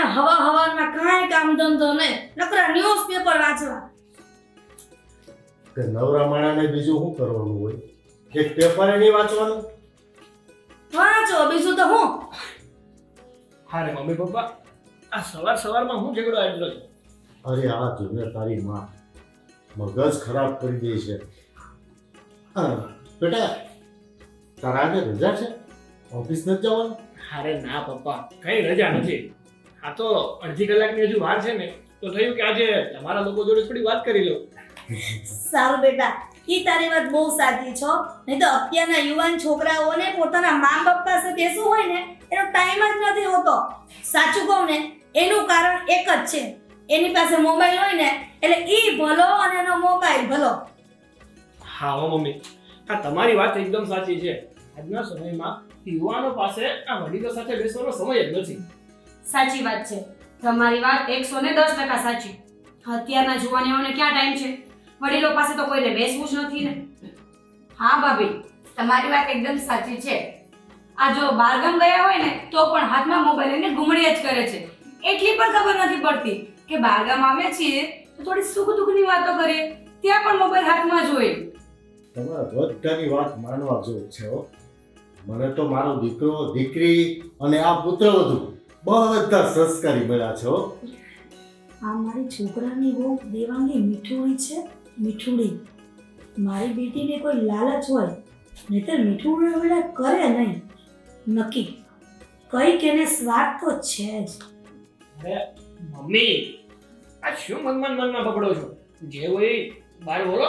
આને હવા હવામાં કાંઈ કામ ધંધો નહીં. નકરા ન્યૂઝ પેપર વાંચવા. કે નવરા માણાને બીજું શું કરવાનું હોય? એક પેપરે નહીં વાંચવાનું? વાંચો બીજું તો હું? હારે મમ્મી પપ્પા આ સવાર સવારમાં હું ઝઘડો આટલો અરે આ જોને તારી માં મગજ ખરાબ કરી દે છે. હા, બેટા તારા આજે રજા છે? ઓફિસ નથી જવાનું? અરે ના પપ્પા કઈ રજા નથી. આ તો અડધી કલાકની હજુ વાર છે ને તો થયું કે આજે તમારા લોકો જોડે થોડી વાત કરી લો. સારું બેટા ઈ તારી વાત બહુ સાચી છો નહીં તો અત્યારના યુવાન છોકરાઓને પોતાના મા બાપ પાસે બેસવું હોય ને એનો ટાઈમ જ નથી હોતો. સાચું કહું ને એનું કારણ એક જ છે. એની પાસે મોબાઈલ હોય ને એટલે ઈ ભલો અને એનો મોબાઈલ ભલો. હા હો મમ્મી. હા તમારી વાત એકદમ સાચી છે. આજના સમયમાં યુવાનો પાસે આ વડીલો સાથે બેસવાનો સમય જ નથી. સાચી વાત છે. તમારી વાત એકસો ને દસ ટકા સાચી. અત્યારના જુવાનીઓને ક્યાં ટાઈમ છે? વડીલો પાસે તો કોઈને બેસવું જ નથી ને. હા, ભાભી, તમારી વાત એકદમ સાચી છે. આ જો બારગામ ગયા હોય ને, તો પણ હાથમાં મોબાઈલ લઈને ઘૂમડ્યા જ કરે છે. એટલી પણ ખબર નથી પડતી કે બારગામ આવ્યા છીએ તો થોડી સુખ દુઃખની વાતો કરીએ ત્યાં પણ મોબાઈલ હાથમાં જોઈએ તમારા બધાની વાત માનવા જેવું છે મને તો મારો દીકરો, દીકરી અને આ પુત્રવધુ બધા સંસ્કારી મળ્યા છો. આ મારી છોકરાની બહુ દેવાંગી મીઠુડી છે મીઠુડી. મારી બેટીને કોઈ લાલચ હોય નહીતર મીઠુડી વેળા કરે નહીં. નક્કી. કંઈક એને સ્વાર્થ તો છે જ. અરે મમ્મી આ શું મનમાં મનમાં પકડો છો? જે હોય બહાર બોલો.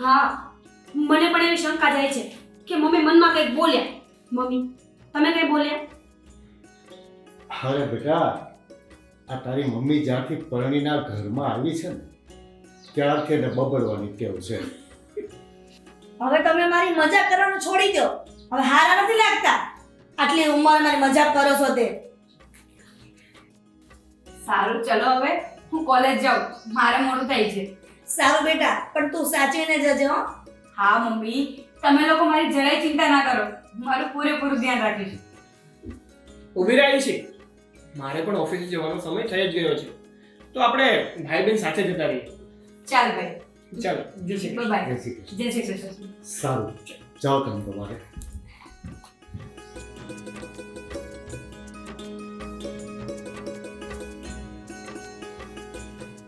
હા મને પણ એવી શંકા જાય છે કે મમ્મી મનમાં કંઈક બોલ્યા મમ્મી તમે કંઈ બોલ્યા? અરે બેટા આ તારી મમ્મી જ્યારથી પરણીના ઘરમાં આવી છે ને ત્યારથી એને બબડવાની ટેવ છે. હવે તમે મારી મજાક કરવાનું છોડી દો. હવે હારા નથી લાગતા. આટલી ઉંમર મારી મજાક કરો છો તે. સારું ચલો હવે હું કોલેજ જાઉં. મારે મોડું થાય છે. સારું બેટા પણ તું સાચવીને જજે હો. હા મમ્મી. તમે લોકો મારી જરાય ચિંતા ના કરો. મારું પૂરેપૂરું ધ્યાન રાખીશ. ઊભી રહી છે. મારે પણ ઓફિસે જવાનો સમય થઈ જ ગયો છે. તો આપણે ભાઈ બેન સાથે જતા રહીએ. ચાલ ભાઈ. ચાલો જય શ્રી કૃષ્ણ. બાય. જય શ્રી કૃષ્ણ. સારું. જાઓ તમે તમારે.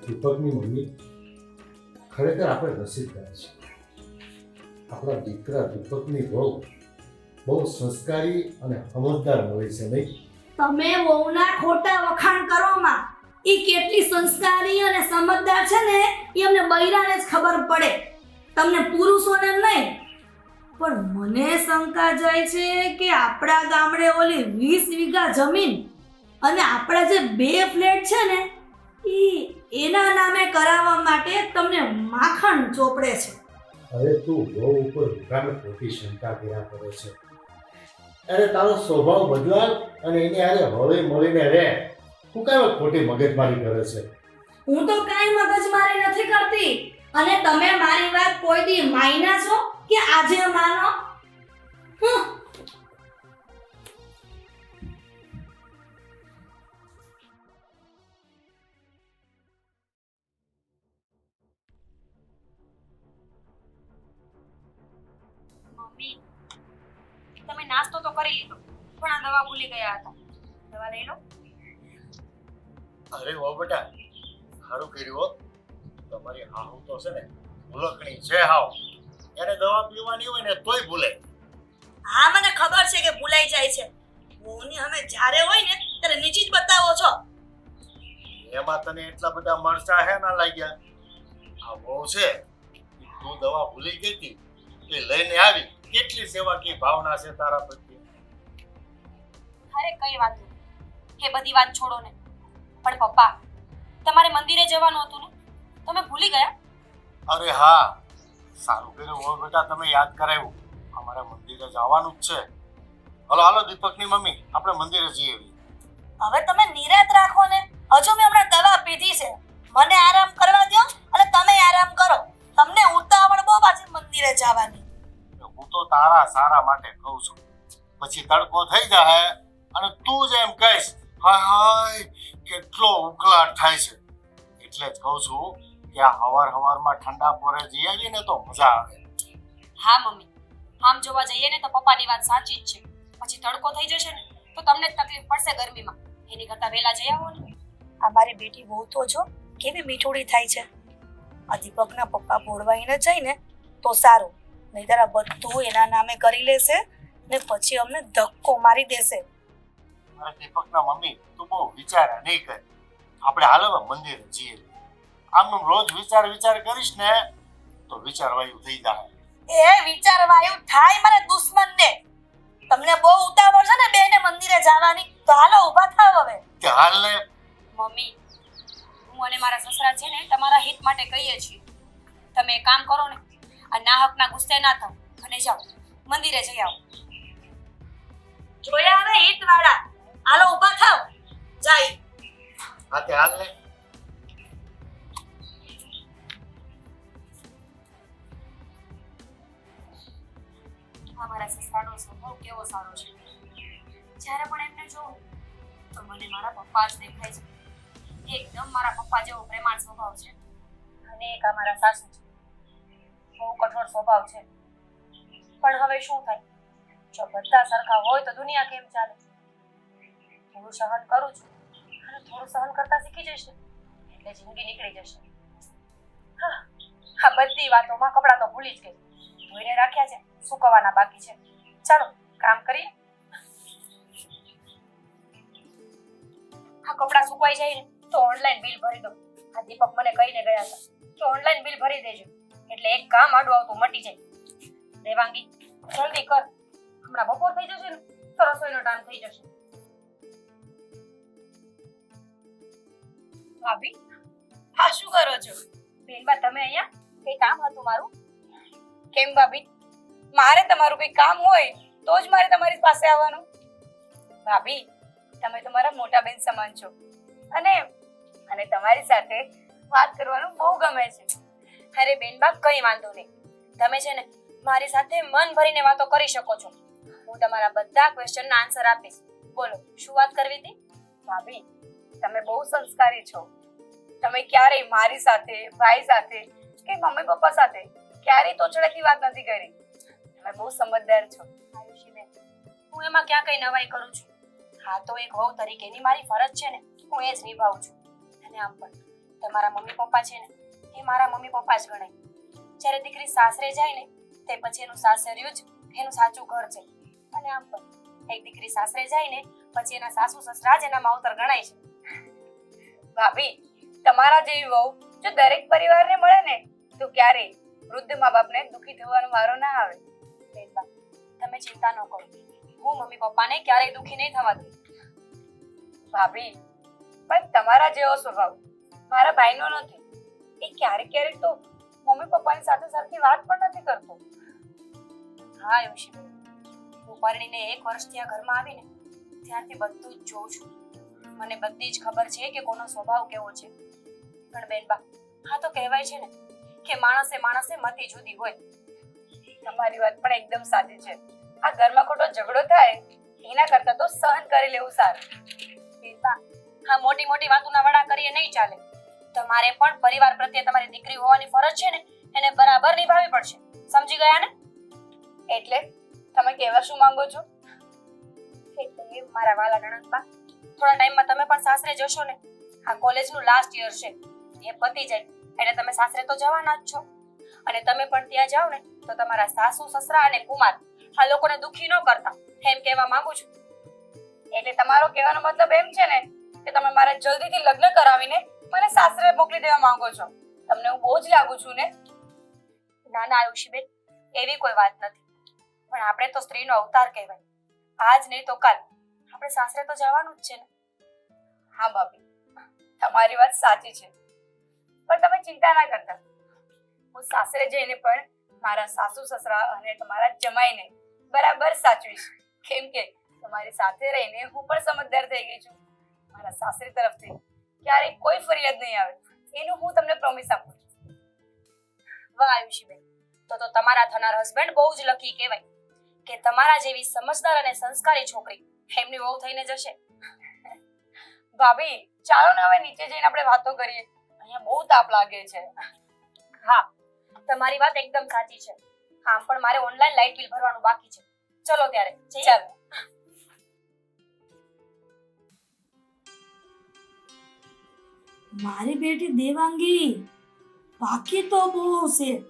દીપકની મમ્મી ખરેખર આપણે નસીબ કરે છે આપણા દીકરા દીપકની બહુ બહુ સંસ્કારી અને સમજદાર હોય છે નહીં? તમે વહુના ખોટા વખાણ કરવામાં એ કેટલી સંસ્કારી અને સમજદાર છે ને, એ અમને બૈરાને જ ખબર પડે. તમને પુરુષોને નહીં. પણ મને શંકા જાય છે કે આપણા ગામડે ઓલી વીસ વીઘા જમીન અને આપણા જે બે ફ્લેટ છે ને એ એના નામે કરાવવા માટે તમને માખણ ચોપડે છે. અરે તું બહુ ઉપર ખોટી શંકા કર્યા કરે છે. અરે તારો સ્વભાવ બદલાવ અને એની હારે હળે મળીને રહે. તું કાંઈ ખોટી મગજમારી કરે છે? હું તો કાંઈ મગજમારી નથી કરતી. અને તમે મારી વાત કોઈ દી માયના છો કે આજે માનો? મમ્મી નાસ્તો તો કરી લીધો પણ આ દવા ભૂલી ગયા હતા. દવા લઈ લો. અરે હો બેટા સારું કર્યું હો. તમારી હાહુ તો છે ને ભૂલકણી છે હાવ. એને દવા પીવાની હોય ને તોય ભૂલે. હા મને ખબર છે કે ભૂલાઈ જાય છે. વહુની અમે જ્યારે હોય ને ત્યારે નીચી જ બતાવો છો. એમાં તને એટલા બધા મરચા હે ના લાગ્યા? આ બહુ છે તું દવા ભૂલી ગઈ હતી એ લઈને આવી. કેટલી સેવાકીય ભાવના છે તારા પ્રત્યે? અરે કઈ વાત નહીં. એ બધી વાત છોડો ને. પણ પપ્પા તમારે મંદિરે જવાનું હતું ને? તમે ભૂલી ગયા? અરે હા સારું કર્યું હો બેટા તમે યાદ કરાવ્યું. અમારે મંદિરે જવાનું જ છે. હલો હાલો દીપકની મમ્મી આપણે મંદિરે જઈએ હવે. તમે નિરાત રાખો ને. હજુ મેં હમણાં દવા પીધી છે. મને આરામ કરવા દો અને તમે આરામ કરો. તમને ઉતાવળ બહુ પાછી મંદિરે જવાની. તો તારા સારા માટે કહું છું. પછી તડકો થઈ જાય અને તું જ એમ કહીશ હાય હાય કેટલો ઉકળાટ થાય છે. એટલે જ કહું છું કે આ હવાર હવારમાં ઠંડા પોરે જઈ આવીએ ને તો મજા આવે. હા મમ્મી. આમ જોવા જઈએ ને તો પપ્પાની વાત સાચી જ છે. પછી તડકો થઈ જશે ને તો તમને જ તકલીફ પડશે ગરમીમાં. એની કરતા વહેલા જઈ આવો ને. આ મારી બેટી બહુ તો જો કેવી મીઠોડી થાય છે. આ દીપકના પપ્પા ભોળવાઈને જાય ને તો સારું. નહીતર આ બધું એના નામે કરી લેશે ને પછી અમને ધક્કો મારી દેશે. મારા દીપકના મમ્મી તું બહુ વિચાર નહીં કર. આપણે હાલો મંદિર મંદિરે જઈએ. આમનું રોજ વિચાર વિચાર કરીશ ને તો વિચારવાયુ થઈ જાય. એ વિચારવાયું થાય મારે દુશ્મનને. તમને બહુ ઉતાવળ છે ને બેને મંદિરે જવાની. તો હાલો ઊભા થાવ હવે. કે હાલ ને? મમ્મી હું અને મારા સસરા છે ને તમારા હિત માટે કહીએ છીએ. તમે એક કામ કરો ને આ નાહકના ગુસ્સે ના થાવ. અને જાઓ. મંદિરે જઈ આવો. જોયા હવે ઈટ વાળા હાલો ઊભા થાવ. જાય. હાથે હાલ ને. અમારા સસરાનો સ્વભાવ કેવો સારો છે. જ્યારે પણ એમને જોઉં તો મને મારા પપ્પા જ દેખાય છે. એકદમ મારા પપ્પા જેવો પ્રેમાળ સ્વભાવ છે. અને એક અમારા સાસુ છે. બહુ કઠોર સ્વભાવ છે. પણ હવે શું થાય? જો બધા સરખા હોય તો દુનિયા કેમ ચાલે? થોડું સહન કરું છું, અને થોડું સહન કરતા શીખી જઈશ એટલે જિંદગી નીકળી જશે. હા, આ બધી વાતોમાં કપડાં તો ભૂલી જ ગઈ. ધોઈને રાખ્યા છે, સુકવવાના બાકી છે. ચાલો, કામ કરીએ. આ કપડાં સુકવાઈ જાય ને, તો ઓનલાઈન બિલ ભરી દો આ દીપક મને કહીને ગયા હતા. તો ઓનલાઈન બિલ ભરી દેજો. એટલે એક કામ આડું આવતું મટી જાય. દેવાંગી જલ્દી કર. હમણાં બપોર થઈ જશે ને તો રસોઈનો ટાઈમ થઈ જશે. ભાભી હા શું કરો છો? બેનબા તમે અહીંયા? કઈ કામ હતું મારું? કેમ ભાભી? મારે તમારું કઈ કામ હોય તો જ મારે તમારી પાસે આવવાનું. ભાભી તમે તો મારા મોટા બેન સમાન છો. અને અને તમારી સાથે વાત કરવાનું બહુ ગમે છે. અરે બેનબા કઈ વાંધો નહીં. તમે છે ને મારી સાથે મન ભરીને વાતો કરી શકો છો. હું તમારા બધા ક્વેશ્ચનના આન્સર આપીશ. બોલો શું વાત કરવી હતી? ભાભી તમે બહુ સંસ્કારી છો. તમે ક્યારેય મારી સાથે ભાઈ સાથે કે મમ્મી પપ્પા સાથે ક્યારેય તોછડાથી વાત નથી કરી. તમે બહુ સમજદાર છો. આયુષીબેન હું એમાં ક્યાં કઈ નવાઈ કરું છું? હા તો એક વહુ તરીકેની મારી ફરજ છે ને હું એ જ નિભાવું છું. અને આમ પણ તમારા મમ્મી પપ્પા છે ને એ મારા મમ્મી પપ્પા જ ગણાય. જ્યારે દીકરી સાસરે જાય ને, તે પછી એનું સાસરિયું જ એનું સાચું ઘર છે. અને આમ પણ એક દીકરી સાસરે જાય ને, પછી એના સાસુ સસરા જ એના માવતર ગણાય છે. ભાભી, તમારા જેવી વહુ જો દરેક પરિવારને મળે ને, તો ક્યારેય વૃદ્ધ મા બાપને દુખી થવાનો વારો ના આવે. બેનબા તમે ચિંતા ન કરો. હું મમ્મી પપ્પાને ક્યારેય દુખી નહીં થવા દઉં ભાભી, પણ તમારા જેવો સ્વભાવ મારા ભાઈનો નથી. એ ક્યારેક ક્યારેક તો મમ્મી પપ્પાની સાથે સરખી વાત પણ નથી કરતો. હા યોશી હું પરણીને એક વર્ષ ત્યાં ઘરમાં આવીને ત્યારથી બધું જ જોઉં છું. મને બધી જ ખબર છે કે કોનો સ્વભાવ કેવો છે. પણ બેનબા હા તો કહેવાય છે ને કે માણસે માણસે મતી જુદી હોય. તમારી વાત પણ એકદમ સાચી છે. આ ઘરમાં ખોટો ઝઘડો થાય, એના કરતા તો સહન કરી લેવું સારું. બેનબા હા મોટી મોટી વાતોના વડા કરીએ નહીં ચાલે. તમારે પણ પરિવાર પ્રત્યે તમારી દીકરી હોવાની ફરજ છે ને એને બરાબર નિભાવવી પડશે. સમજી ગયા ને? એટલે તમે કહેવા શું માંગો છો? એટલે મારા વાલા નણંદબા થોડા ટાઈમમાં તમે પણ સાસરે જશો ને. આ કોલેજનું લાસ્ટ યર છે. એ પતી જાય. એટલે તમે સાસરે તો જવાના જ છો. અને તમે પણ ત્યાં જાઓ ને તો તમારા સાસુ સસરા અને કુમાર આ લોકોને દુખી ન કરતા. એમ કહેવા માંગુ છું. એટલે તમારો કહેવાનો મતલબ એમ છે ને કે તમે મારે જલ્દીથી લગ્ન કરાવીને મને સાસરે મોકલી દેવા માંગો છો. તમને હું બહુ જ લાગુ છું ને? ના ના, આયુષીબેન, એવી કોઈ વાત નથી. પણ આપણે તો સ્ત્રીનો અવતાર કહેવાય. આજ નહીં તો કાલ. આપણે સાસરે તો જવાનું જ છે ને. હા, ભાભી. તમારી વાત સાચી છે. પણ તમે ચિંતા ના કરતા. હું સાસરે જઈને પણ મારા સાસુ, સસરા અને તમારા જમાઈને બરાબર સાચવીશ. કેમ કે તમારી સાથે રહીને હું પણ સમજદાર થઈ ગઈ છું. મારા સાસરી તરફથી ક્યારેય કોઈ ફરિયાદ નહીં આવે. એનું હું તમને પ્રોમિસ આપું છું. વાહ, આયુષીબેન. તો તો તમારા થનાર હસબન્ડ બહુ જ લકી કહેવાય. કે તમારા જેવી સમજદાર અને સંસ્કારી છોકરી એમની વહુ થઈને જશે. ભાભી, ચાલો ને હવે નીચે જઈને આપણે વાતો કરીએ. અહીંયા બહુ તાપ લાગે છે. હા, તમારી વાત એકદમ સાચી છે. હા, પણ મારે ઓનલાઈન લાઇટ બિલ ભરવાનું બાકી છે. ચલો ત્યારે ચાલો. મારી બેટી દેવાંગી. બાકી તો બહુ છે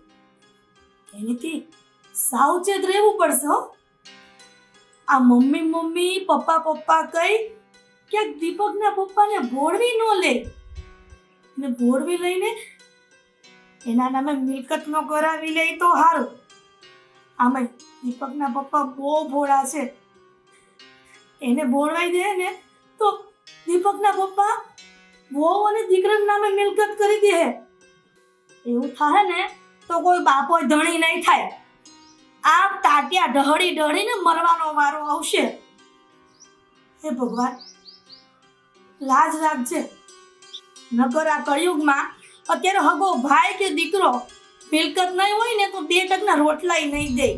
એનીથી સાવચેત રહેવું પડશે હો. આ મમ્મી મમ્મી, પપ્પા પપ્પા કઈ ક્યાંક દીપકના પપ્પાને ભોળવી ન લે. ને ભોળવી લઈને એના નામે મિલકત નો કરાવી લે તો સારું આમે દીપકના પપ્પા બહુ ભોળા છે. એને ભોળવાઈ દે ને તો દીપકના પપ્પા વહુ અને દીકરાના નામે મિલકત કરી દે એવું થાય ને તો કોઈ બાપો ધણી નહીં થાય. આમ તાટિયા ઢહળી ઢહળીને મરવાનો વારો આવશે. હે ભગવાન, લાજ રાખજે. નગર આ કળિયુગમાં અત્યારે હગો ભાઈ કે દીકરો મિલકત નહીં હોય ને તો બે ટકના રોટલાય નહીં દે.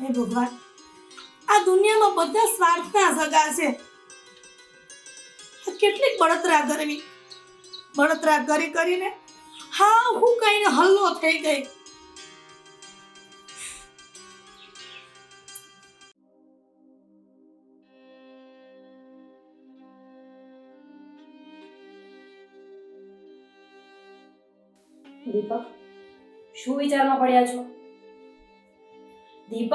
હે ભગવાન, આ દુનિયામાં બધા સ્વાર્થના સગા છે. આ કેટલીક બળતરા કરવી બળતરા કરી કરીને હા હું કઈને હલ્લો થઈ ગઈ. દીપક શું વિચારમાં પડ્યા છો? દીપક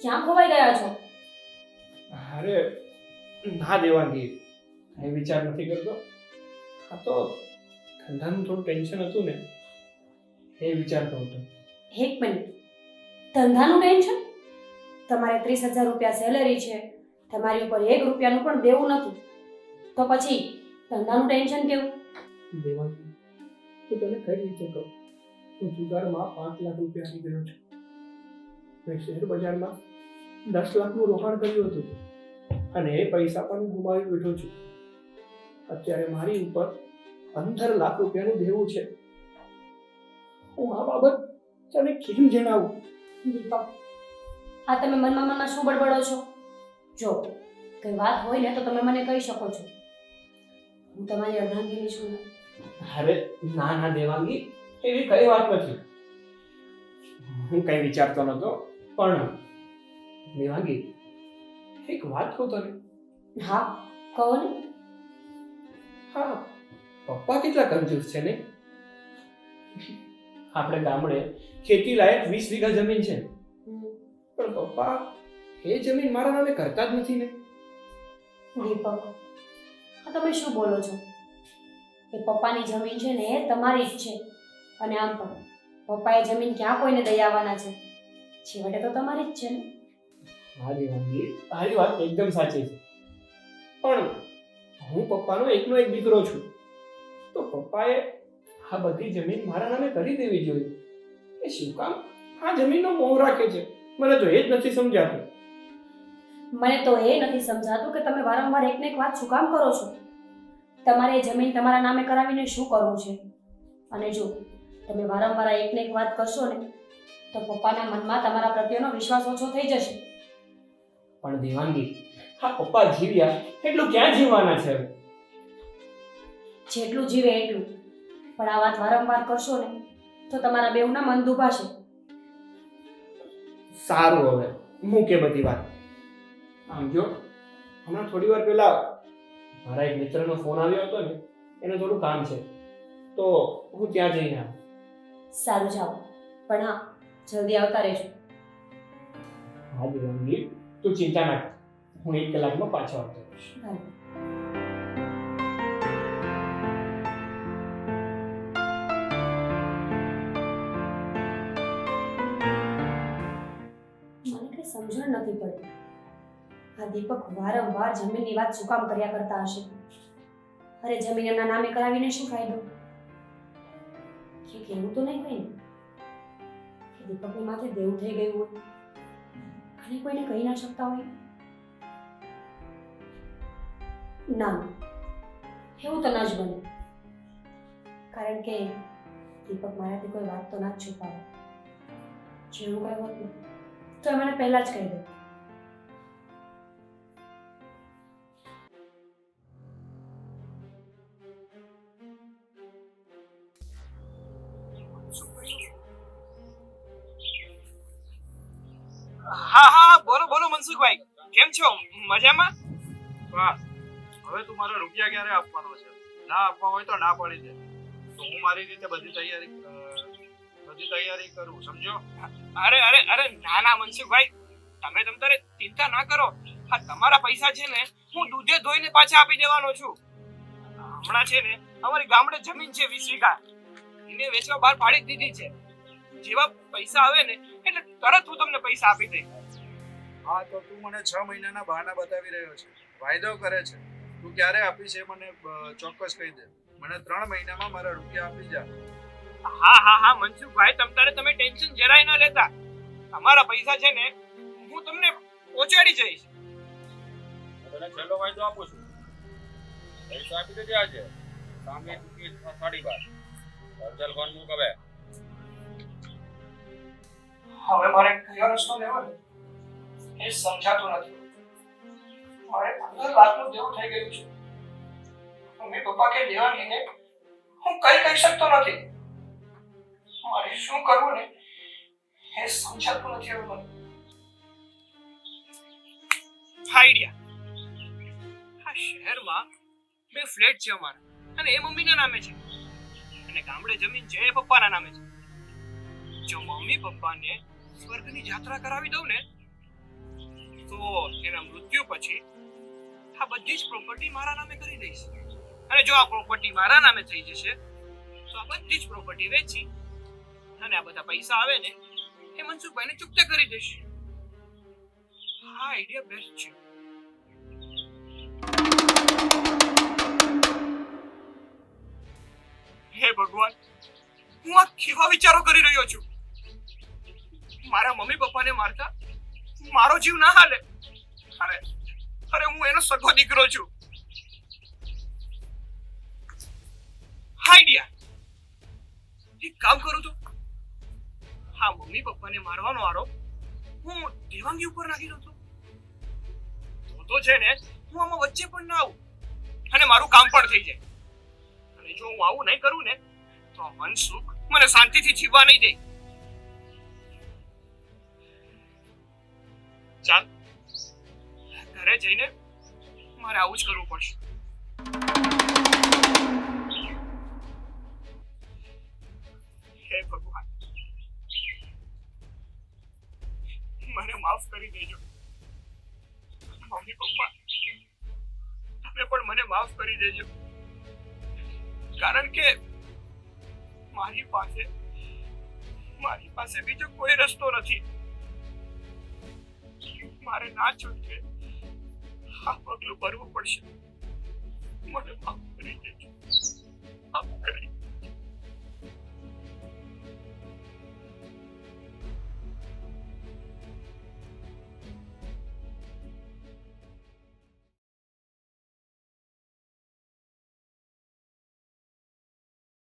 ક્યાં ખોવાઈ ગયા છો? અરે ના દેવાંગી એ વિચાર નથી કરતો. આ તો ધંધાનું થોડું ટેન્શન હતું ને એ વિચારતો હતો. એક મિનિટ. ધંધાનું ટેન્શન? તમારે ત્રીસ હજાર રૂપિયા સેલરી છે તમારી ઉપર એક રૂપિયાનું પણ દેવું નથી તો પછી ધંધાનું ટેન્શન કેવું? દેવાનું. તો તને કઈ રીતે કહું? હું જુગારમાં પાંચ લાખ રૂપિયા આવી ગયો છું. મેં શેર બજારમાં દસ લાખનું રોકાણ કર્યું હતું. અને એ પૈસા પણ ગુમાવી બેઠો છું. અત્યારે મારી ઉપર પંદર લાખ રૂપિયાનું દેવું છે. હું આ બાબત તને કેમ જણાવું? દીપક આ તમે મનમાં મનમાં શું બળબડો છો? જો કઈ વાત હોય ને તો તમે મને કહી શકો છો. હું તમારી અર્ધાંગીની છું. અરે ના ના દેવાંગી એવી કઈ વાત નથી. હું કઈ વિચારતો નતો પણ દેવાંગી એક વાત કહું તને. હા કહો ને. હા પપ્પા કેટલા કંજૂસ છે ને? આપણે ગામડે ખેતી લાયક વીસ વીઘા જમીન છે. પણ પપ્પા એ જમીન મારા નામે કરતા જ નથી ને. દીપક આ તમે શું બોલો છો? એ પપ્પાની જમીન છે ને એ તમારી જ છે. અને આમ પણ પપ્પાએ જમીન ક્યાં કોઈને દઈ આવવાના છે? છેવટે તો તમારી જ છે ને. હા દેવાંગી તારી વાત એકદમ સાચી છે. પણ હું પપ્પાનો એકનો એક દીકરો છું. તો પપ્પાએ આ બધી જમીન મારા નામે કરી દેવી જોઈએ. એ શું કામ? આ જમીનનો મોહ રાખે છે. મને તો એ જ નથી સમજાતું. મને તો એ નથી સમજાતું કે તમે વારંવાર એકને એક વાત શું કામ કરો છો? તમારે એ જમીન તમારા નામે કરાવીને શું કરવું છે? અને જો તમે વારંવાર એકને એક વાત કરશો ને તો પપ્પાના મનમાં તમારા પ્રત્યેનો વિશ્વાસ ઓછો થઈ જશે. પણ દેવાંગી હા પપ્પા જીવ્યા. એટલું ક્યાં જીવવાના છે? જેટલું જીવે એટલું. પણ આ વાત વારંવાર કરશો ને તો તમારા બેવના મન દુભાશે. સારું હવે. મૂકે બધી વાત. આમ જો હમણાં થોડી વાર પહેલા મારા એક મિત્રનો ફોન આવ્યો હતો ને એને થોડું કામ છે. તો હું ત્યાં જઈને આવું. સારું જાઓ. પણ હા જલ્દી આવતા રહેજો. હા દેવાંગી તું ચિંતા ના કર. હું એક કલાકમાં પાછો આવતો સમજણ નથી પડતી. આ દીપક વારંવાર જમીનની વાત શું કામ કર્યા કરતા હશે. અરે જમીન એમના નામે કરાવીને શું ફાયદો? કે કેવું તો નહીં હોય કે દીપકની માથે દેવું થઈ ગયું હોય. અને કોઈને કહી ના શકતા હોય. ના. એવું તો ના જ બને. કારણ કે દીપક મારાથી કોઈ વાત તો ના છુપાવે. જેવું કઈ હોત તો એ મને પહેલા જ કહી દે. હા હા, બોલો બોલો મનસુખભાઈ. કેમ છો? મજામાં? વાહ. હવે તું મારા રૂપિયા ક્યારે આપવાનો છે? ના આપવા હોય તો ના પાડી દે. તો હું મારી રીતે બધી તૈયારી બધી તૈયારી કરું સમજો અરે અરે અરે ના ના મનસુખભાઈ. તમે તમ તારે ચિંતા ના કરો. આ તમારા પૈસા છે ને હું દૂધે ધોઈને પાછા આપી દેવાનો છું. હમણાં છે ને અમારી ગામડે જમીન છે વીસ વીઘા. એને વેચવા બહાર પાડી દીધી છે. જેવા પૈસા આવે ને એટલે તરત હું તમને પૈસા આપી દઈશ. હા તો તું મને છ મહિનાના બહાના બતાવી રહ્યો છે. વાયદો કરે છે. તું ક્યારે આપીશ એ મને ચોક્કસ કહી દે. મને ત્રણ મહિનામાં મારા રૂપિયા આપી જા. હા હા હા મનસુખભાઈ તમતારે તમે ટેન્શન જરાય ન લેતા. તમારા પૈસા છે ને હું તમને પહોંચાડી જઈશ. તને છેલ્લો વાયદો આપું છું. પૈસા આપી દેજે આજે. સામે ચૂકી સાડી બાર. અર્જલ હવે મારે કયો રસ્તો લેવો એ સમજાતું નથી. મારે પંદર લાખનું દેવું થઈ ગયું છે. મમ્મી પપ્પા કે લેવા લઈને હું કઈ કહી શકતો નથી. મારે શું કરવું ને? એ સમજાતું નથી હવે મને. આઈડિયા. આ શહેરમાં બે ફ્લેટ છે અમારા. અને એ મમ્મીના નામે છે. અને ગામડે જમીન છે એ પપ્પાના નામે છે. જો મમ્મી પપ્પાને સ્વર્ગની યાત્રા કરાવી દઉં ને, તો એના મૃત્યુ પછી આ બધી જ પ્રોપર્ટી મારા નામે કરી દઈશ અને જો આ પ્રોપર્ટી મારા નામે થઈ જશે, તો આ બધી જ પ્રોપર્ટી વેચી અને આ બધા પૈસા આવે ને, એ મનસુખભાઈને ચૂકતે કરી દઈશ આ આઈડિયા બેસ્ટ છે. હે ભગવાન, હું આ કેવા વિચારો કરી રહ્યો છું? મારા મમ્મી પપ્પાને મારતા મારો જીવ ના હાલે. અરે અરે હું એનો સગો દીકરો છું. આઈડિયા એક કામ કરું તો હા, મમ્મી પપ્પાને મારવાનો આરોપ. હું દેવાંગી ઉપર નાખી દઉં છું. તો છે ને, હું આમાં વચ્ચે પણ ના આવું. અને મારું કામ પણ થઈ જાય. અને જો હું આવું નહીં કરું ને, તો આ મનસુખ મને શાંતિથી જીવવા નહીં દે. ચાલ. ઘરે જઈને મારે આવું જ કરવું પડશે. મને માફ કરી દેજો. તમે પણ મને માફ કરી દેજો. કારણ કે મારી પાસે મારી પાસે બીજો કોઈ રસ્તો નથી. મારે ના છૂટકે આ પગલું ભરવું પડશે. મને માફ કરી દેજો. માફ કરી